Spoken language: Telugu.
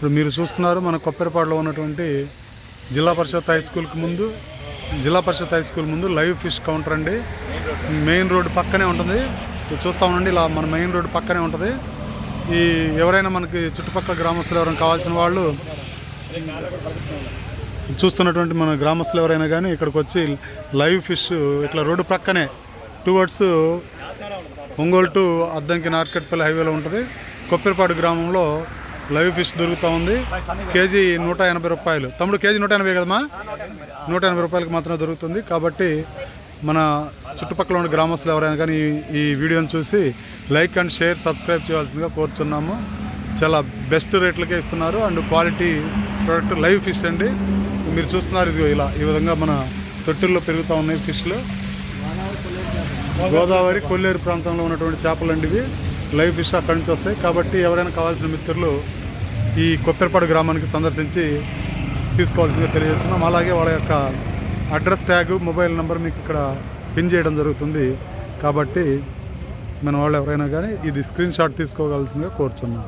ఇప్పుడు మీరు చూస్తున్నారు మన కొప్పరిపాడులో ఉన్నటువంటి జిల్లా పరిషత్ హై స్కూల్కి ముందు జిల్లా పరిషత్ హై స్కూల్ ముందు లైవ్ ఫిష్ కౌంటర్ అండి. మెయిన్ రోడ్డు పక్కనే ఉంటుంది. చూస్తూ చూస్తా ఉండండి ఇలా మన మెయిన్ రోడ్డు పక్కనే ఉంటుంది. ఈ ఎవరైనా మనకి చుట్టుపక్కల గ్రామస్తులు ఎవరైనా కావాల్సిన వాళ్ళు చూస్తున్నటువంటి మన గ్రామస్తులు ఎవరైనా కానీ ఇక్కడికి వచ్చి లైవ్ ఫిష్ ఇట్లా రోడ్డు ప్రక్కనే టువర్డ్స్ ఒంగోలు టు అద్దంకి నార్కెట్పల్లి హైవేలో ఉంటుంది. కొప్పిరిపాడు గ్రామంలో లైవ్ ఫిష్ దొరుకుతూ ఉంది. కేజీ నూట ఎనభై రూపాయలు. తమ్ముడు కేజీ నూట ఎనభై కదమ్మా? నూట ఎనభై రూపాయలకు మాత్రమే దొరుకుతుంది. కాబట్టి మన చుట్టుపక్కల ఉన్న గ్రామస్తులు ఎవరైనా కానీ ఈ- వీడియోని చూసి లైక్ అండ్ షేర్ సబ్స్క్రైబ్ చేయాల్సిందిగా కోరుచున్నాము. చాలా బెస్ట్ రేట్లకే ఇస్తున్నారు. And quality product live fish అండి. మీరు చూస్తున్నారు ఇది ఇలా ఈ విధంగా మన తొట్టుల్లో పెరుగుతూ ఉన్నాయి ఫిష్లు. గోదావరి కొల్లేరు ప్రాంతంలో ఉన్నటువంటి చేపలు అండి ఇవి. లైవ్ ఫిష్ అక్కడి నుంచి వస్తాయి. కాబట్టి ఎవరైనా కావాల్సిన మిత్రులు ఈ కొప్పెరపాడు గ్రామానికి సందర్శించి తీసుకోవాల్సిందిగా తెలియజేస్తున్నాం. అలాగే వాళ్ళ యొక్క అడ్రస్ ట్యాగ్ మొబైల్ నెంబర్ మీకు ఇక్కడ పిన్ చేయడం జరుగుతుంది. కాబట్టి మన వాళ్ళు ఎవరైనా కానీ ఇది స్క్రీన్ షాట్ తీసుకోవాల్సిందిగా కోరుచున్నాం.